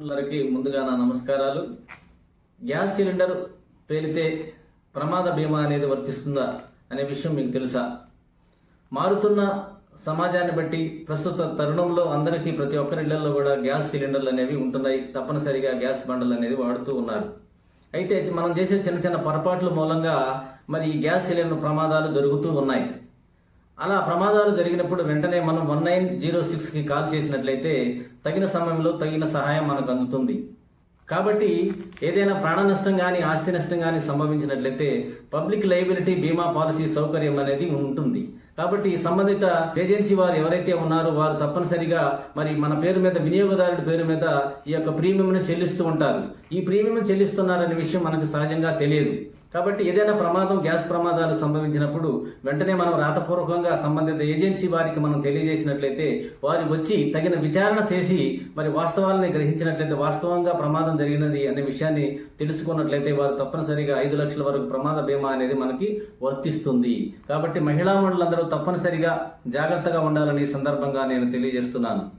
అందరికీ ముందుగా నా నమస్కారాలు. గ్యాస్ సిలిండర్ పేలితే ప్రమాద బీమా అనేది వర్తిస్తుందా అనే విషయం మీకు తెలుసా? మారుతున్న సమాజాన్ని బట్టి ప్రస్తుత తరుణంలో అందరికీ ప్రతి ఒక్కరి ఇళ్ళలో కూడా గ్యాస్ సిలిండర్లు అనేవి ఉంటున్నాయి. తప్పనిసరిగా గ్యాస్ బండలు అనేది వాడుతూ ఉన్నారు. అయితే మనం చేసే చిన్న చిన్న పొరపాట్ల మూలంగా మరి ఈ గ్యాస్ సిలిండర్ ప్రమాదాలు జరుగుతూ ఉన్నాయి. అలా ప్రమాదాలు జరిగినప్పుడు వెంటనే మనం వన్ నైన్ జీరో సిక్స్కి కాల్ చేసినట్లయితే తగిన సమయంలో తగిన సహాయం మనకు అందుతుంది. కాబట్టి ఏదైనా ప్రాణ నష్టం కానీ ఆస్తి నష్టం కానీ సంభవించినట్లయితే పబ్లిక్ లైబిలిటీ బీమా పాలసీ సౌకర్యం అనేది ఉంటుంది. కాబట్టి సంబంధిత ఏజెన్సీ వారు ఎవరైతే ఉన్నారో వారు తప్పనిసరిగా మరి మన పేరు మీద వినియోగదారుడి పేరు మీద ఈ యొక్క ప్రీమియంను చెల్లిస్తూ ఉంటారు. ఈ ప్రీమియం చెల్లిస్తున్నారనే విషయం మనకు సహజంగా తెలియదు. కాబట్టి ఏదైనా ప్రమాదం గ్యాస్ ప్రమాదాలు సంభవించినప్పుడు వెంటనే మనం రాతపూర్వకంగా సంబంధిత ఏజెన్సీ వారికి మనం తెలియజేసినట్లయితే వారు వచ్చి తగిన విచారణ చేసి మరి వాస్తవాలని గ్రహించినట్లయితే వాస్తవంగా ప్రమాదం జరిగినది అనే విషయాన్ని తెలుసుకున్నట్లయితే వారు తప్పనిసరిగా ఐదు లక్షల వరకు ప్రమాద బీమా అనేది మనకి వర్తిస్తుంది. కాబట్టి మహిళా మండలందరూ తప్పనిసరిగా జాగ్రత్తగా ఉండాలని ఈ సందర్భంగా నేను తెలియజేస్తున్నాను.